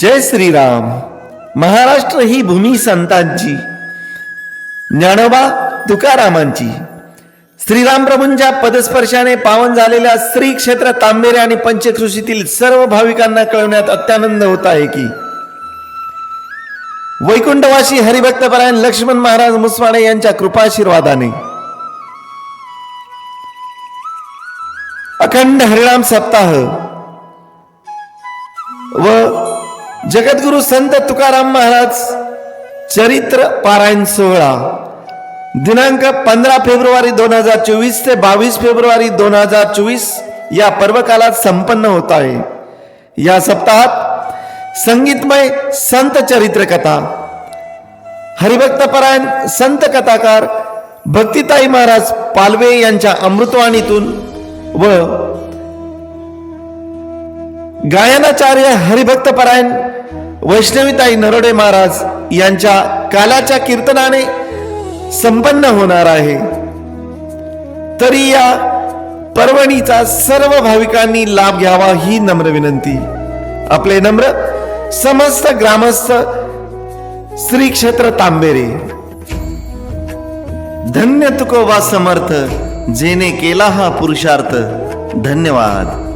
जय श्रीराम. महाराष्ट्र ही भूमी संतांची. ज्ञानोबा तुकारामांची. श्रीराम प्रभूंच्या पदस्पर्शाने पावन झालेल्या श्री क्षेत्र तांबेरे आणि पंचकृषीतील सर्व भाविकांना कळवण्यात अत्यानंद होत आहे की. वैकुंठवासी हरिभक्तपरायण लक्ष्मण महाराज मुसवाणे यांच्या कृपाशीर्वादाने. अखंड हरिराम सप्ताह व जगद्गुरु संत तुकाराम महाराज चरित्र पारायण सोहळा. दिनांक पंधरा फेब्रुवारी दोन हजार चोवीस ते बावीस फेब्रुवारी दोन हजार चोवीस या पर्वकालात संपन्न होत आहे. या सप्ताहात संगीतमय संत चरित्र कथा हरिभक्तपरायण संत कथाकार भक्तिताई महाराज पालवे यांच्या अमृतवाणीतून व गायनाचार्य हरिभक्तपरायण वैष्णवीताई नरोडे महाराज यांच्या कालाच्या कीर्तनाने संपन्न होणार आहे. तरी या पर्वणीचा सर्व भाविकांनी लाभ घ्यावा ही नम्र विनंती. आपले नम्र समस्त ग्रामस्थ श्री क्षेत्र तांबेरे. धन्य तुकोबा समर्थ जेने केला हा पुरुषार्थ. धन्यवाद.